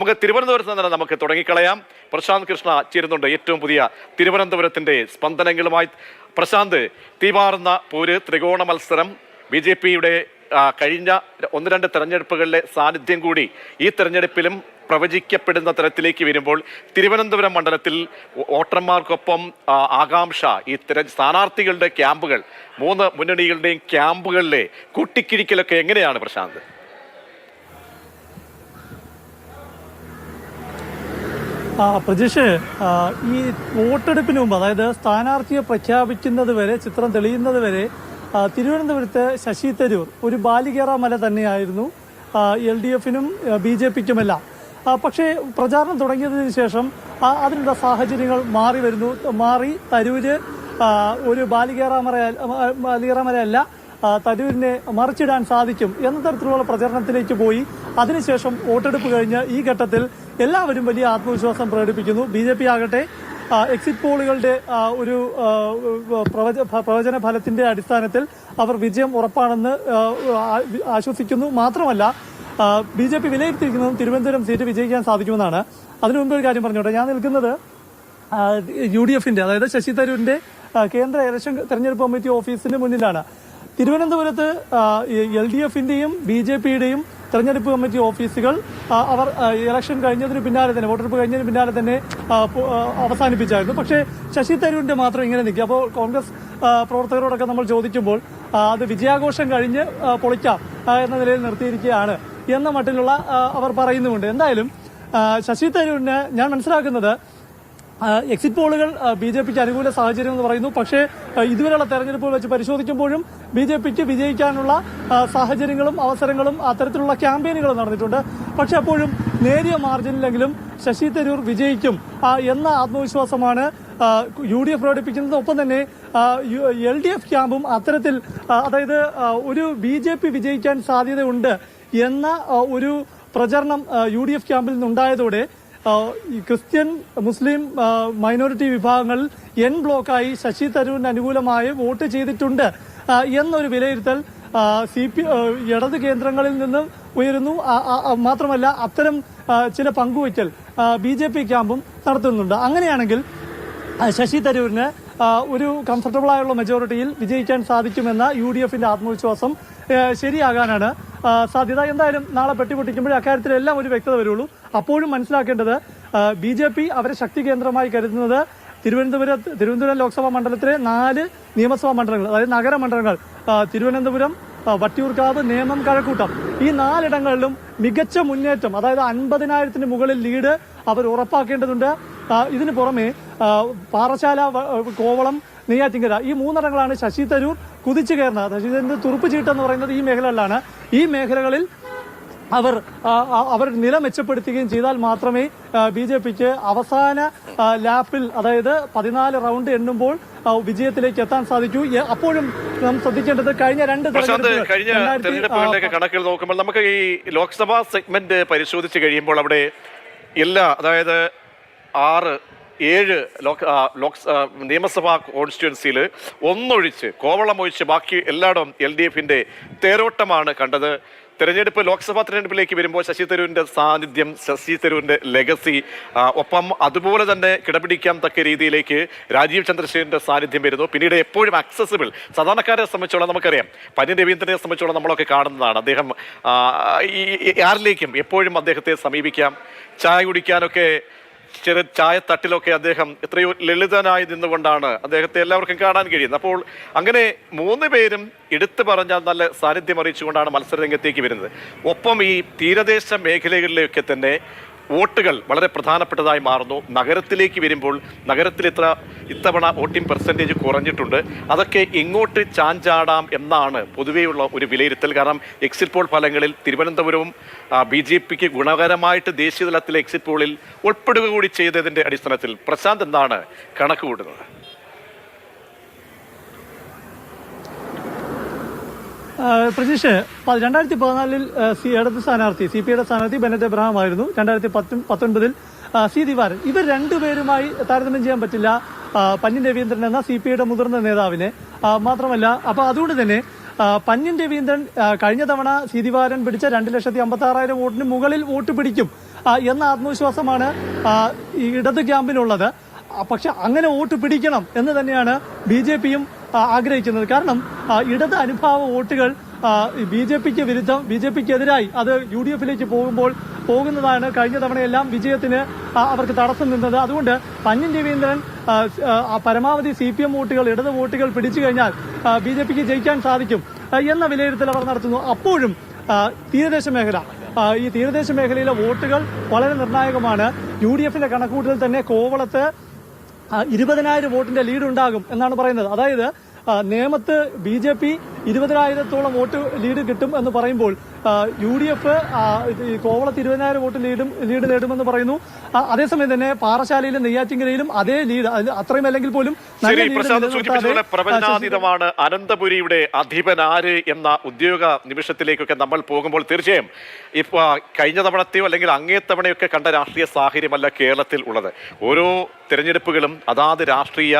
നമുക്ക് തിരുവനന്തപുരത്ത് തന്നെ നമുക്ക് തുടങ്ങിക്കളയാം. പ്രശാന്ത് കൃഷ്ണ ചേരുന്നുണ്ട് ഏറ്റവും പുതിയ തിരുവനന്തപുരത്തിന്റെ സ്പന്ദനങ്ങളുമായി. പ്രശാന്ത് തീമാറുന്ന പോര് ത്രികോണ മത്സരം ബി ജെ പിയുടെ കഴിഞ്ഞ ഒന്ന് രണ്ട് തെരഞ്ഞെടുപ്പുകളിലെ സാന്നിധ്യം കൂടി ഈ തെരഞ്ഞെടുപ്പിലും പ്രവചിക്കപ്പെടുന്ന തരത്തിലേക്ക് വരുമ്പോൾ തിരുവനന്തപുരം മണ്ഡലത്തിൽ വോട്ടർമാർക്കൊപ്പം ആകാംക്ഷ ഈ തിര സ്ഥാനാർത്ഥികളുടെ ക്യാമ്പുകൾ മൂന്ന് മുന്നണികളുടെയും ക്യാമ്പുകളിലെ കൂട്ടിക്കിഴിക്കലൊക്കെ എങ്ങനെയാണ് പ്രശാന്ത്? പ്രജീഷ് ഈ വോട്ടെടുപ്പിന് മുമ്പ് അതായത് സ്ഥാനാർത്ഥിയെ പ്രഖ്യാപിക്കുന്നത് വരെ ചിത്രം തെളിയുന്നത് വരെ തിരുവനന്തപുരത്ത് ശശി തരൂർ ഒരു ബാലികേറ മല തന്നെയായിരുന്നു എൽ ഡി എഫിനും ബി ജെ പിക്കുമെല്ലാം. പക്ഷേ പ്രചാരണം തുടങ്ങിയതിന് ശേഷം അതിനുള്ള സാഹചര്യങ്ങൾ മാറി വരുന്നു. മാറി തരൂര് ഒരു ഒരു ബാലികേറാമറ ബാലികേറ മലയല്ല തരൂരിനെ മറിച്ചിടാൻ സാധിക്കും എന്ന തരത്തിലുള്ള പ്രചരണത്തിലേക്ക് പോയി. അതിനുശേഷം വോട്ടെടുപ്പ് കഴിഞ്ഞ് ഈ ഘട്ടത്തിൽ എല്ലാവരും വലിയ ആത്മവിശ്വാസം പ്രകടിപ്പിക്കുന്നു. ബി ജെ പി ആകട്ടെ എക്സിറ്റ് പോളുകളുടെ ഒരു പ്രവച- പ്രവചന ഫലത്തിന്റെ അടിസ്ഥാനത്തിൽ അവർ വിജയം ഉറപ്പാണെന്ന് ആശ്വസിക്കുന്നു. മാത്രമല്ല ബി ജെ പി വിലയിരുത്തിയിരിക്കുന്നതും തിരുവനന്തപുരം സീറ്റ് വിജയിക്കാൻ സാധിക്കുമെന്നാണ്. അതിനു മുമ്പ് ഒരു കാര്യം പറഞ്ഞോട്ടെ. ഞാൻ നിൽക്കുന്നത് യു ഡി എഫിന്റെ അതായത് ശശി തരൂരിന്റെ കേന്ദ്ര ഇലക്ഷൻ തെരഞ്ഞെടുപ്പ് കമ്മിറ്റി ഓഫീസിന് മുന്നിലാണ്. തിരുവനന്തപുരത്ത് എൽ ഡി എഫിന്റെയും ബി ജെ പിയുടെയും തെരഞ്ഞെടുപ്പ് കമ്മിറ്റി ഓഫീസുകൾ അവർ ഇലക്ഷൻ കഴിഞ്ഞതിന് പിന്നാലെ തന്നെ വോട്ടെടുപ്പ് കഴിഞ്ഞതിന് പിന്നാലെ തന്നെ അവസാനിപ്പിച്ചായിരുന്നു. പക്ഷേ ശശി തരൂരിന്റെ മാത്രം ഇങ്ങനെ നിൽക്കുക. അപ്പോൾ കോൺഗ്രസ് പ്രവർത്തകരോടൊക്കെ നമ്മൾ ചോദിക്കുമ്പോൾ അത് വിജയാഘോഷം കഴിഞ്ഞ് പൊളിക്കാം എന്ന നിലയിൽ നിർത്തിയിരിക്കുകയാണ് എന്ന മട്ടിലുള്ള അവർ പറയുന്നുമുണ്ട്. എന്തായാലും ശശി തരൂരിന് ഞാൻ മനസ്സിലാക്കുന്നത് എക്സിറ്റ് പോളുകൾ ബി ജെ പിക്ക് അനുകൂല സാഹചര്യം എന്ന് പറയുന്നു. പക്ഷേ ഇതുവരെയുള്ള തെരഞ്ഞെടുപ്പുകൾ വെച്ച് പരിശോധിക്കുമ്പോഴും ബി ജെ പിക്ക് വിജയിക്കാനുള്ള സാഹചര്യങ്ങളും അവസരങ്ങളും അത്തരത്തിലുള്ള ക്യാമ്പയിനുകളും നടന്നിട്ടുണ്ട്. പക്ഷെ അപ്പോഴും നേരിയ മാർജിനിലെങ്കിലും ശശി തരൂർ വിജയിക്കും എന്ന ആത്മവിശ്വാസമാണ് യു ഡി എഫ് പ്രകടിപ്പിക്കുന്നത്. ഒപ്പം തന്നെ എൽ ഡി എഫ് ക്യാമ്പും അത്തരത്തിൽ അതായത് ഒരു ബി ജെ പി വിജയിക്കാൻ സാധ്യതയുണ്ട് എന്ന ഒരു പ്രചരണം യു ഡി എഫ് ക്യാമ്പിൽ നിന്നുണ്ടായതോടെ ക്രിസ്ത്യൻ മുസ്ലിം മൈനോറിറ്റി വിഭാഗങ്ങൾ എൻ ബ്ലോക്കായി ശശി തരൂരിന് അനുകൂലമായി വോട്ട് ചെയ്തിട്ടുണ്ട്. എന്നൊരു വിലയിരുത്തൽ സി പി ഇടത് കേന്ദ്രങ്ങളിൽ നിന്ന് ഉയരുന്നു. മാത്രമല്ല അത്തരം ചില പങ്കുവയ്ക്കൽ ബി ജെ പി ക്യാമ്പും നടത്തുന്നുണ്ട്. അങ്ങനെയാണെങ്കിൽ ശശി തരൂരിന് ഒരു കംഫർട്ടബിളായുള്ള മെജോറിറ്റിയിൽ വിജയിക്കാൻ സാധിക്കുമെന്ന യു ഡി എഫിന്റെ ആത്മവിശ്വാസം ശരിയാകാനാണ് സാധ്യത എന്തായാലും നാളെ പെട്ടി പൊട്ടിക്കുമ്പോഴേ അക്കാര്യത്തിലെല്ലാം ഒരു വ്യക്തത വരുള്ളൂ. അപ്പോഴും മനസ്സിലാക്കേണ്ടത് ബി ജെ പി അവരെ ശക്തി കേന്ദ്രമായി കരുതുന്നത് തിരുവനന്തപുരം തിരുവനന്തപുരം ലോക്സഭാ മണ്ഡലത്തിലെ നാല് നിയമസഭാ മണ്ഡലങ്ങൾ അതായത് നഗര മണ്ഡലങ്ങൾ തിരുവനന്തപുരം വട്ടിയൂർക്കാവ് നേമം കഴക്കൂട്ടം. ഈ നാലിടങ്ങളിലും മികച്ച മുന്നേറ്റം അതായത് അൻപതിനായിരത്തിന് മുകളിൽ ലീഡ് അവർ ഉറപ്പാക്കേണ്ടതുണ്ട്. ഇതിനു പുറമെ പാറശാല കോവളം നെയ്യാറ്റിങ്കര ഈ മൂന്നിടങ്ങളാണ് ശശി തരൂർ കുതിച്ചു കയറുന്നത്. ശശി തുറുപ്പ് ചീട്ടെന്ന് പറയുന്നത് ഈ മേഖലകളിലാണ്. ഈ മേഖലകളിൽ അവർ അവർ നില മെച്ചപ്പെടുത്തുകയും ചെയ്താൽ മാത്രമേ ബി ജെ പിക്ക് അവസാന ലാപ്പിൽ അതായത് പതിനാല് റൗണ്ട് എണ്ണുമ്പോൾ വിജയത്തിലേക്ക് എത്താൻ സാധിക്കൂ. അപ്പോഴും നാം ശ്രദ്ധിക്കേണ്ടത് കഴിഞ്ഞ രണ്ട് കഴിഞ്ഞ തെരഞ്ഞെടുപ്പുകളുടെ കണക്കിൽ നോക്കുമ്പോൾ നമുക്ക് ഈ ലോക്സഭാ സെഗ്മെന്റ് പരിശോധിച്ച് കഴിയുമ്പോൾ അവിടെ എല്ലാ അതായത് ആറ് ഏഴ് ലോക്സ് നിയമസഭാ കോൺസ്റ്റിറ്റ്യുവൻസിയിൽ ഒന്നൊഴിച്ച് കോവളം ഒഴിച്ച് ബാക്കി എല്ലായിടവും എൽ ഡി എഫിന്റെ തേരോട്ടമാണ് കണ്ടത്. തെരഞ്ഞെടുപ്പ് ലോക്സഭാ തെരഞ്ഞെടുപ്പിലേക്ക് വരുമ്പോൾ ശശി തരൂരിന്റെ സാന്നിധ്യം ശശി തരൂരിന്റെ ലെഗസി ഒപ്പം അതുപോലെ തന്നെ കിടപിടിക്കാൻ തക്ക രീതിയിലേക്ക് രാജീവ് ചന്ദ്രശേഖരന്റെ സാന്നിധ്യം വരുന്നു. പിന്നീട് എപ്പോഴും അക്സസിബിൾ സാധാരണക്കാരെ സംബന്ധിച്ചോളം നമുക്കറിയാം. പനി രവീന്ദ്രനെ സംബന്ധിച്ചോളം നമ്മളൊക്കെ കാണുന്നതാണ്. അദ്ദേഹം ആരിലേക്കും എപ്പോഴും അദ്ദേഹത്തെ സമീപിക്കാം. ചായ കുടിക്കാനൊക്കെ ചെറു ചായ തട്ടിലൊക്കെ അദ്ദേഹം എത്രയോ ലളിതനായി നിന്നുകൊണ്ടാണ് അദ്ദേഹത്തെ എല്ലാവർക്കും കാണാൻ കഴിയുന്നത്. അപ്പോൾ അങ്ങനെ മൂന്ന് പേരും എടുത്തു പറഞ്ഞാൽ നല്ല സാന്നിധ്യം അറിയിച്ചുകൊണ്ടാണ് മത്സരരംഗത്തേക്ക് വരുന്നത്. ഒപ്പം ഈ തീരദേശ മേഖലകളിലൊക്കെ തന്നെ വോട്ടുകൾ വളരെ പ്രധാനപ്പെട്ടതായി മാറുന്നു. നഗരത്തിലേക്ക് വരുമ്പോൾ നഗരത്തിൽ ഇത്ര ഇത്തവണ വോട്ടിംഗ് പെർസെന്റേജ് കുറഞ്ഞിട്ടുണ്ട്. അതൊക്കെ എങ്ങോട്ട് ചാഞ്ചാടാം എന്നാണ് പൊതുവെയുള്ള ഒരു വിലയിരുത്തൽ. കാരണം എക്സിറ്റ് പോൾ ഫലങ്ങളിൽ തിരുവനന്തപുരവും ബി ജെ പിക്ക് ഗുണകരമായിട്ട് ദേശീയതലത്തിലെ എക്സിറ്റ് പോളിൽ ഉൾപ്പെടുക കൂടി ചെയ്തതിന്റെ അടിസ്ഥാനത്തിൽ പ്രശാന്ത് എന്താണ് കണക്ക് കൂട്ടുന്നത്? പ്രജീഷ് പ- രണ്ടായിരത്തി പതിനാലിൽ സി ഇടത് സ്ഥാനാർത്ഥി സി പി ഐയുടെ സ്ഥാനാർത്ഥി ബെനറ്റ് എബ്രഹാം ആയിരുന്നു രണ്ടായിരത്തി പത്ത് പത്തൊൻപതിൽ സി ദിവാരൻ ഇവർ രണ്ടുപേരുമായി താരതമ്യം ചെയ്യാൻ പറ്റില്ല. പന്നി രവീന്ദ്രൻ എന്ന സി പി ഐയുടെ മുതിർന്ന നേതാവിനെ. മാത്രമല്ല അപ്പൊ അതുകൊണ്ട് തന്നെ പന്നിൻ രവീന്ദ്രൻ കഴിഞ്ഞ തവണ സി ദിവാരൻ പിടിച്ച രണ്ട് ലക്ഷത്തി അമ്പത്തി ആറായിരം വോട്ടിന് മുകളിൽ വോട്ട് പിടിക്കും. എന്ന ആത്മവിശ്വാസമാണ് ഇടത് ക്യാമ്പിനുള്ളത് പക്ഷെ അങ്ങനെ വോട്ട് പിടിക്കണം എന്ന് തന്നെയാണ് ബി ജെ പിയും ആഗ്രഹിക്കുന്നത് കാരണം ഇടത് അനുഭാവ വോട്ടുകൾ ബി ജെ പിക്ക് വിരുദ്ധം ബി ജെ പിക്ക് എതിരായി അത് യു ഡി എഫിലേക്ക് പോകുമ്പോൾ പോകുന്നതാണ് കഴിഞ്ഞ തവണയെല്ലാം വിജയത്തിന് അവർക്ക് തടസ്സം നിന്നത്. അതുകൊണ്ട് പഞ്ഞൻ രവീന്ദ്രൻ പരമാവധി സി പി എം വോട്ടുകൾ ഇടത് വോട്ടുകൾ പിടിച്ചു കഴിഞ്ഞാൽ ബി ജെ പിക്ക് ജയിക്കാൻ സാധിക്കും എന്ന വിലയിരുത്തൽ അവർ നടത്തുന്നു. അപ്പോഴും തീരദേശ മേഖല ഈ തീരദേശ മേഖലയിലെ വോട്ടുകൾ വളരെ നിർണായകമാണ്. യു ഡി എഫിന്റെ കണക്കൂട്ടൽ തന്നെ കോവളത്ത് ഇരുപതിനായിരം വോട്ടിന്റെ ലീഡ് ഉണ്ടാകും എന്നാണ് പറയുന്നത്. അതായത് നേമത്ത് ബി ജെ പി ഇരുപതിനായിരത്തോളം വോട്ട് ലീഡ് കിട്ടും എന്ന് പറയുമ്പോൾ യു ഡി എഫ് കോവളത്ത് ഇരുപതിനായിരം വോട്ട് ലീഡും ലീഡ് നേടുമെന്ന് പറയുന്നു. അതേസമയം തന്നെ പാറശാലയിലും നെയ്യാറ്റിങ്കരയിലും അതേ ലീഡ് അത്രയും അല്ലെങ്കിൽ പോലും പ്രപഞ്ചാതീതമാണ് അനന്തപുരിയുടെ അധിപൻ ആര് എന്ന ഉദ്യോഗ നിമിഷത്തിലേക്കൊക്കെ നമ്മൾ പോകുമ്പോൾ തീർച്ചയായും ഇപ്പൊ കഴിഞ്ഞ തവണത്തെയോ അല്ലെങ്കിൽ അങ്ങേ തവണയൊക്കെ കണ്ട രാഷ്ട്രീയ സാഹചര്യമല്ല കേരളത്തിൽ ഉള്ളത്. ഓരോ തിരഞ്ഞെടുപ്പുകളും അതാത് രാഷ്ട്രീയ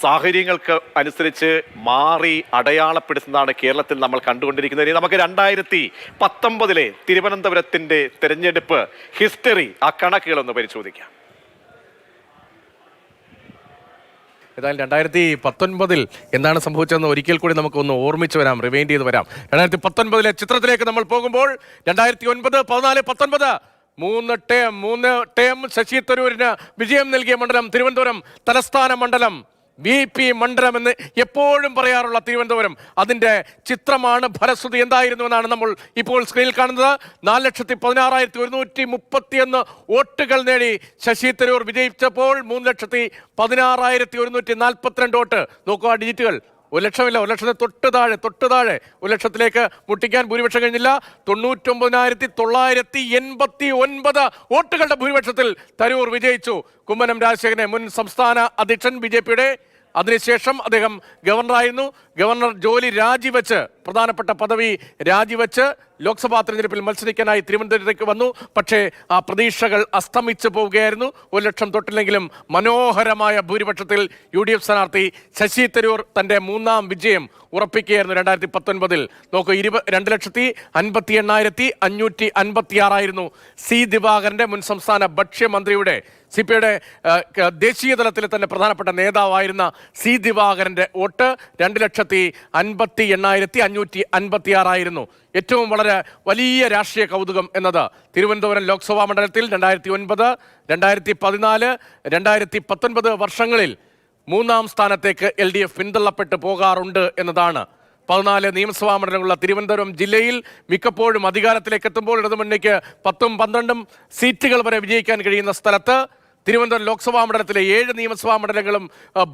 സാഹചര്യങ്ങൾക്ക് അനുസരിച്ച് മാറി അടയാളപ്പെടുത്തുന്നതാണ് കേരളത്തിൽ നമ്മൾ കണ്ടുകൊണ്ടിരിക്കുന്നത്. ഇനി നമുക്ക് രണ്ടായിരത്തി പത്തൊമ്പതിലെ തിരുവനന്തപുരത്തിന്റെ തിരഞ്ഞെടുപ്പ് ഹിസ്റ്ററി ആ കണക്കുകളൊന്ന് പരിശോധിക്കാം. ഏതായാലും രണ്ടായിരത്തി പത്തൊൻപതിൽ എന്താണ് സംഭവിച്ചതെന്ന് ഒരിക്കൽ കൂടി നമുക്കൊന്ന് ഓർമ്മിച്ച് വരാം റിവൈൻഡ് ചെയ്ത് വരാം. രണ്ടായിരത്തി പത്തൊൻപതിലെ ചിത്രത്തിലേക്ക് നമ്മൾ പോകുമ്പോൾ രണ്ടായിരത്തി ഒൻപത് പതിനാല് പത്തൊൻപത് മൂന്ന് ടേം മൂന്ന് ടേം ശശി തരൂരിന് വിജയം നൽകിയ മണ്ഡലം തിരുവനന്തപുരം തലസ്ഥാന മണ്ഡലം. ബി പി മണ്ഡലം എന്ന് എപ്പോഴും പറയാറുള്ള തിരുവനന്തപുരം. അതിന്റെ ചിത്രമാണ് ഫലശ്രുതി എന്തായിരുന്നു എന്നാണ് നമ്മൾ ഇപ്പോൾ സ്ക്രീനിൽ കാണുന്നത്. നാല് ലക്ഷത്തി പതിനാറായിരത്തി ഒരുന്നൂറ്റി മുപ്പത്തിയൊന്ന് വോട്ടുകൾ നേടി ശശി തരൂർ വിജയിച്ചപ്പോൾ മൂന്ന് ലക്ഷത്തി പതിനാറായിരത്തി ഒരുന്നൂറ്റി നാൽപ്പത്തിരണ്ട് വോട്ട് നോക്കുക ഡിജിറ്റുകൾ. ഒരു ലക്ഷമില്ല ഒരു ലക്ഷത്തിന് തൊട്ട് താഴെ തൊട്ട് താഴെ. ഒരു ലക്ഷത്തിലേക്ക് മുട്ടിക്കാൻ ഭൂരിപക്ഷം കഴിഞ്ഞില്ല. തൊണ്ണൂറ്റൊമ്പതിനായിരത്തി തൊള്ളായിരത്തി എൺപത്തി ഒൻപത് വോട്ടുകളുടെ ഭൂരിപക്ഷത്തിൽ തരൂർ വിജയിച്ചു. കുമ്മനം രാജശേഖരനെ മുൻ സംസ്ഥാന അധ്യക്ഷൻ ബി ജെ പിയുടെ അതിനുശേഷം അദ്ദേഹം ഗവർണറായിരുന്നു. ഗവർണർ ജോലി രാജിവെച്ച് പ്രധാനപ്പെട്ട പദവി രാജിവെച്ച് ലോക്സഭാ തെരഞ്ഞെടുപ്പിൽ മത്സരിക്കാനായി തിരുവനന്തപുരത്തേക്ക് വന്നു. പക്ഷേ ആ പ്രതീക്ഷകൾ അസ്തമിച്ചു പോവുകയായിരുന്നു. ഒരു ലക്ഷം തൊട്ടില്ലെങ്കിലും മനോഹരമായ ഭൂരിപക്ഷത്തിൽ യു ഡി എഫ് സ്ഥാനാർത്ഥി ശശി തരൂർ തന്റെ മൂന്നാം വിജയം ഉറപ്പിക്കുകയായിരുന്നു രണ്ടായിരത്തി പത്തൊൻപതിൽ നോക്കൂ ഇരുപ രണ്ട് ലക്ഷത്തി അൻപത്തി എണ്ണായിരത്തി അഞ്ഞൂറ്റി അൻപത്തി ആറായിരുന്നു സി ദിവാകരന്റെ മുൻ സംസ്ഥാന ഭക്ഷ്യമന്ത്രിയുടെ സി പി ഐയുടെ ദേശീയ തലത്തിലെ തന്നെ പ്രധാനപ്പെട്ട നേതാവായിരുന്ന സി ദിവാകരന്റെ വോട്ട് രണ്ട് ലക്ഷത്തി അൻപത്തി എണ്ണായിരത്തി അഞ്ഞൂറ്റി അൻപത്തിയാറായിരുന്നു ഏറ്റവും വളരെ വലിയ രാഷ്ട്രീയ കൗതുകം എന്നത് തിരുവനന്തപുരം ലോക്സഭാ മണ്ഡലത്തിൽ രണ്ടായിരത്തി ഒൻപത് രണ്ടായിരത്തി പതിനാല് രണ്ടായിരത്തി പത്തൊൻപത് വർഷങ്ങളിൽ മൂന്നാം സ്ഥാനത്തേക്ക് എൽ ഡി എഫ് പിന്തള്ളപ്പെട്ട് പോകാറുണ്ട് എന്നതാണ്. പതിനാല് നിയമസഭാ മണ്ഡലങ്ങളുള്ള തിരുവനന്തപുരം ജില്ലയിൽ മിക്കപ്പോഴും അധികാരത്തിലേക്ക് എത്തുമ്പോൾ ഇടതുമുന്നണിക്ക് പത്തും പന്ത്രണ്ടും സീറ്റുകൾ വരെ വിജയിക്കാൻ കഴിയുന്ന സ്ഥലത്ത് തിരുവനന്തപുരം ലോക്സഭാ മണ്ഡലത്തിലെ ഏഴ് നിയമസഭാ മണ്ഡലങ്ങളും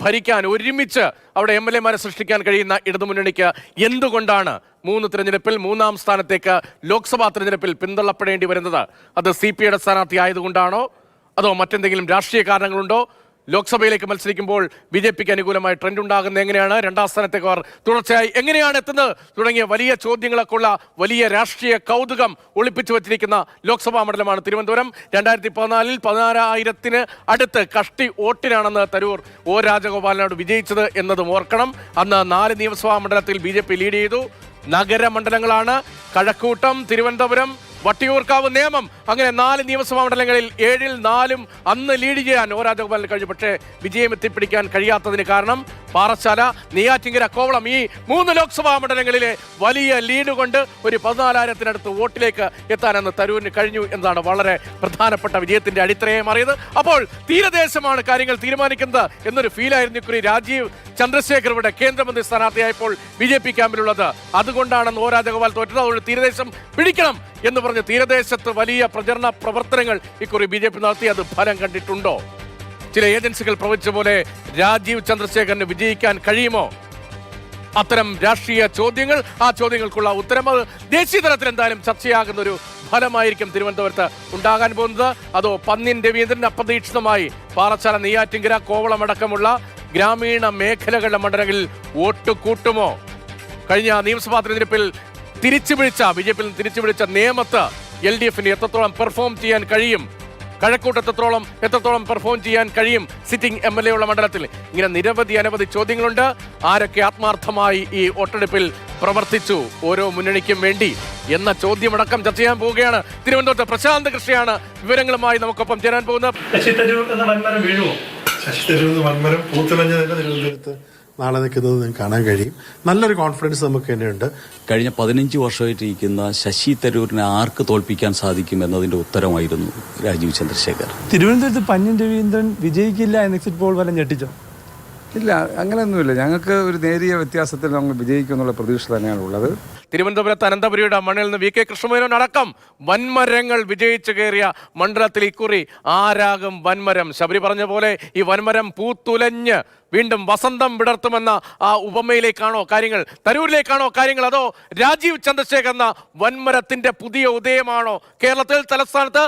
ഭരിക്കാൻ ഒരുമിച്ച് അവിടെ എം എൽ എമാരെ സൃഷ്ടിക്കാൻ കഴിയുന്ന ഇടതുമുന്നണിക്ക് എന്തുകൊണ്ടാണ് മൂന്ന് തിരഞ്ഞെടുപ്പിൽ മൂന്നാം സ്ഥാനത്തേക്ക് ലോക്സഭാ തിരഞ്ഞെടുപ്പിൽ പിന്തള്ളപ്പെടേണ്ടി വരുന്നത്? അത് സി പി ഐയുടെ സ്ഥാനാർത്ഥി ആയതുകൊണ്ടാണോ അതോ മറ്റെന്തെങ്കിലും രാഷ്ട്രീയ കാരണങ്ങളുണ്ടോ? ലോക്സഭയിലേക്ക് മത്സരിക്കുമ്പോൾ ബി ജെ പിക്ക് അനുകൂലമായി ട്രെൻഡ് ഉണ്ടാകുന്നത് എങ്ങനെയാണ്? രണ്ടാം സ്ഥാനത്തേക്ക് അവർ തുടർച്ചയായി എങ്ങനെയാണ് എത്തുന്നത്? തുടങ്ങിയ വലിയ ചോദ്യങ്ങളൊക്കെ ഉള്ള വലിയ രാഷ്ട്രീയ കൗതുകം ഒളിപ്പിച്ചു വച്ചിരിക്കുന്ന ലോക്സഭാ മണ്ഡലമാണ് തിരുവനന്തപുരം. രണ്ടായിരത്തി പതിനാലിൽ പതിനാറായിരത്തിന് അടുത്ത് കഷ്ടി വോട്ടിനാണെന്ന് തരൂർ ഒ. രാജഗോപാലിനോട് വിജയിച്ചത് എന്നതും ഓർക്കണം. അന്ന് നാല് നിയമസഭാ മണ്ഡലത്തിൽ ബി ലീഡ് ചെയ്തു. നഗരമണ്ഡലങ്ങളാണ്. കഴക്കൂട്ടം തിരുവനന്തപുരം വട്ടിയൂർക്കാവ് നിയമം. അങ്ങനെ നാല് നിയമസഭാ മണ്ഡലങ്ങളിൽ ഏഴിൽ നാലും അന്ന് ലീഡ് ചെയ്യാൻ ഒ രാജഗോപാലിന് കഴിഞ്ഞു. പക്ഷേ വിജയം എത്തിപ്പിടിക്കാൻ കഴിയാത്തതിന് കാരണം പാറശാല നെയ്യാറ്റിങ്കര കോവളം ഈ മൂന്ന് ലോക്സഭാ മണ്ഡലങ്ങളിലെ വലിയ ലീഡ് കൊണ്ട് ഒരു പതിനാലായിരത്തിനടുത്ത് വോട്ടിലേക്ക് എത്താനെന്ന് തരൂരിന് കഴിഞ്ഞു എന്നതാണ് വളരെ പ്രധാനപ്പെട്ട വിജയത്തിന്റെ അടിത്തറയെ മാറിയത് അപ്പോൾ തീരദേശമാണ് കാര്യങ്ങൾ തീരുമാനിക്കുന്നത് എന്നൊരു ഫീലായിരുന്നു ഇക്കുറി രാജീവ് ചന്ദ്രശേഖർ ഇവിടെ കേന്ദ്രമന്ത്രി സ്ഥാനാർത്ഥിയായപ്പോൾ ബി ജെ പി ക്യാമ്പിലുള്ളത്. അതുകൊണ്ടാണെന്ന് ഒ രാജഗോപാൽ തോറ്റത്. അതുകൊണ്ട് തീരദേശം പിടിക്കണം എന്ന് പറഞ്ഞ് തീരദേശത്ത് വലിയ പ്രചരണ പ്രവർത്തനങ്ങൾ ഇക്കുറി ബി ജെ പി നടത്തി. അത് ഫലം കണ്ടിട്ടുണ്ടോ? ചില ഏജൻസികൾ പ്രവചിച്ച പോലെ രാജീവ് ചന്ദ്രശേഖരന് വിജയിക്കാൻ കഴിയുമോ? അത്തരം രാഷ്ട്രീയ ചോദ്യങ്ങൾ ആ ചോദ്യങ്ങൾക്കുള്ള ഉത്തരം അത് ദേശീയ തലത്തിൽ എന്തായാലും ചർച്ചയാകുന്ന ഒരു ഫലമായിരിക്കും തിരുവനന്തപുരത്ത് ഉണ്ടാകാൻ പോകുന്നത്. അതോ പന്നിൻ രവീന്ദ്രൻ അപ്രതീക്ഷിതമായി പാറച്ചാല നെയ്യാറ്റിങ്കര കോവളമടക്കമുള്ള ഗ്രാമീണ മേഖലകളുടെ മണ്ഡലങ്ങളിൽ വോട്ട് കൂട്ടുമോ? കഴിഞ്ഞ നിയമസഭാ തെരഞ്ഞെടുപ്പിൽ തിരിച്ചു പിടിച്ച ബി ജെ പിയിൽ തിരിച്ചു പിടിച്ച നിയമത്ത് എൽ ഡി എഫിന് എത്രത്തോളം പെർഫോം ചെയ്യാൻ കഴിയും? കഴക്കൂട്ട് എത്രത്തോളം എത്രത്തോളം പെർഫോം ചെയ്യാൻ കഴിയും? സിറ്റിംഗ് എം എൽ എ ഉള്ള മണ്ഡലത്തിൽ ഇങ്ങനെ നിരവധി അനവധി ചോദ്യങ്ങളുണ്ട്. ആരൊക്കെ ആത്മാർത്ഥമായി ഈ വോട്ടെടുപ്പിൽ പ്രവർത്തിച്ചു? ഓരോ മുന്നണിക്കും വേണ്ടി എന്ന ചോദ്യമടക്കം ചർച്ച ചെയ്യാൻ പോവുകയാണ്. തിരുവനന്തപുരത്ത് പ്രശാന്ത് കൃഷിയാണ് വിവരങ്ങളുമായി നമുക്കൊപ്പം ചേരാൻ പോകുന്നത്. ശശി തരൂർ എന്ന വൻമരം വീഴുമോ? ശശി തരൂർ വൻമരം പൂത്തുലഞ്ഞ തന്നെ തിരുവനന്തപുരത്ത് നാളെ നിൽക്കുന്നത് നിങ്ങൾക്ക് കാണാൻ കഴിയും. നല്ലൊരു കോൺഫിഡൻസ് നമുക്ക് തന്നെയുണ്ട്. കഴിഞ്ഞ പതിനഞ്ച് വർഷമായിട്ടിരിക്കുന്ന ശശി തരൂരിനെ ആർക്ക് തോൽപ്പിക്കാൻ സാധിക്കും എന്നതിന്റെ ഉത്തരമായിരുന്നു രാജീവ് ചന്ദ്രശേഖർ. തിരുവനന്തപുരത്ത് പന്യൻ രവീന്ദ്രൻ വിജയിക്കില്ല എന്ന് എക്സിറ്റ് പോൾ വരെ ഞെട്ടിച്ചോ? ഇല്ല അങ്ങനെയൊന്നുമില്ല. ഞങ്ങൾക്ക് ഒരു നേരിയ വ്യത്യാസത്തിൽ നമ്മൾ വിജയിക്കും എന്നുള്ള പ്രതീക്ഷ തന്നെയാണ് ഉള്ളത്. തിരുവനന്തപുരത്ത് അനന്തപുരിയുടെ മണ്ണിൽ നിന്ന് വി കെ കൃഷ്ണമേനോൻ അടക്കം വൻമരങ്ങൾ വിജയിച്ചു കയറിയ മണ്ഡലത്തിൽ ഇക്കുറി ആരാകും വൻമരം. ശബരി പറഞ്ഞ പോലെ ഈ വൻമരം പൂത്തുലഞ്ഞ് വീണ്ടും വസന്തം വിടർത്തുമെന്ന ആ ഉപമയിലേക്കാണോ കാര്യങ്ങൾ തരൂരിലേക്കാണോ കാര്യങ്ങൾ അതോ രാജീവ് ചന്ദ്രശേഖർ എന്ന വൻമരത്തിന്റെ പുതിയ ഉദയമാണോ കേരളത്തിൽ തലസ്ഥാനത്ത്?